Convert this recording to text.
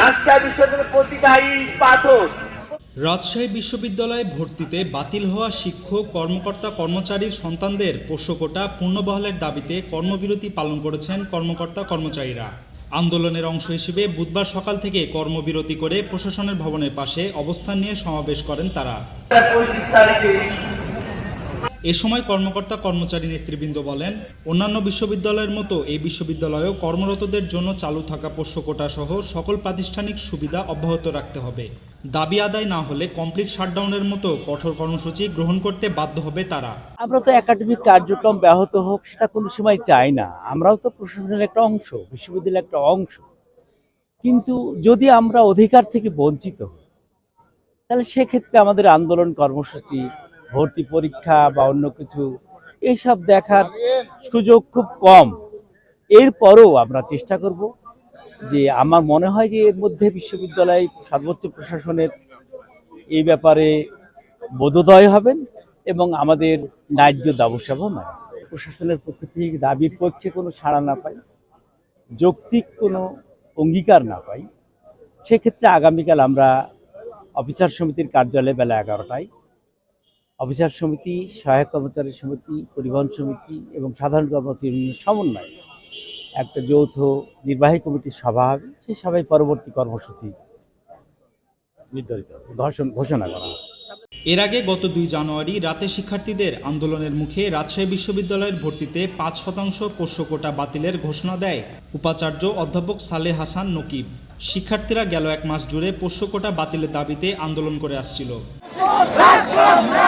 রাজশাহী বিশ্ববিদ্যালয়ের প্রতিটা ইট পাথর। রাজশাহী বিশ্ববিদ্যালয়ে ভর্তিতে বাতিল হওয়া শিক্ষক কর্মকর্তা কর্মচারীর সন্তানদের পোষ্যকোটা পূর্ণবহালের দাবিতে কর্মবিরতি পালন করেছেন কর্মকর্তা কর্মচারীরা। আন্দোলনের অংশ হিসেবে বুধবার সকাল থেকে কর্মবিরতি করে প্রশাসনের ভবনের পাশে অবস্থান নিয়ে সমাবেশ করেন তারা। এ সময় কর্মকর্তা কর্মচারী নেতৃবৃন্দ বলেন, অন্যান্য বিশ্ববিদ্যালয়ের মতো এই বিশ্ববিদ্যালয়েও কর্মরতদের জন্য চালু থাকা পোষ্যকোটা সহ সকল প্রাতিষ্ঠানিক সুবিধা অব্যাহত রাখতে হবে। দাবি আদায় না হলে কমপ্লিট শাটডাউনের মতো কঠোর কর্মসূচি গ্রহণ করতে বাধ্য হবে তারা। আমরা তো একাডেমিক কার্যক্রম ব্যাহত হোক, সেটা কোনো সময় চাই না। আমরাও তো প্রশাসনের একটা অংশ, বিশ্ববিদ্যালয়ের একটা অংশ। কিন্তু যদি আমরা অধিকার থেকে বঞ্চিত হই, তাহলে সেক্ষেত্রে আমাদের আন্দোলন কর্মসূচি ভর্তি পরীক্ষা বা অন্য কিছু এইসব দেখার সুযোগ খুব কম। এরপরও আমরা চেষ্টা করব যে আমার মনে হয় যে এর মধ্যে বিশ্ববিদ্যালয় সর্বোচ্চ প্রশাসনের এই ব্যাপারে বোধোদয় হবেন এবং আমাদের ন্যায্য দাবসাব মানে প্রশাসনের পক্ষ থেকে দাবির পক্ষে কোনো সাড়া না পাই? যৌক্তিক কোনো অঙ্গীকার না পাই? সেক্ষেত্রে আগামীকাল আমরা অফিসার সমিতির কার্যালয়ে বেলা এগারোটায় অফিসার সমিতি সহায়ক কর্মচারী সমিতি পরিবহন সমিতি এবং সাধারণ কর্মচারী সমন্বয়ে। একটা যৌথ নির্বাহী কমিটির সভা হবে সেই সভায় পরবর্তী কর্মসূচি নির্ধারিত ঘোষণা করা হবে। এর আগে গত দুই জানুয়ারি রাতে শিক্ষার্থীদের আন্দোলনের মুখে রাজশাহী বিশ্ববিদ্যালয়ের ভর্তিতে পাঁচ শতাংশ পোষ্যকোটা বাতিলের ঘোষণা দেয় উপাচার্য অধ্যাপক সালে হাসান নকিব। শিক্ষার্থীরা গেল এক মাস জুড়ে পোষ্যকোটা বাতিলের দাবিতে আন্দোলন করে আসছিল।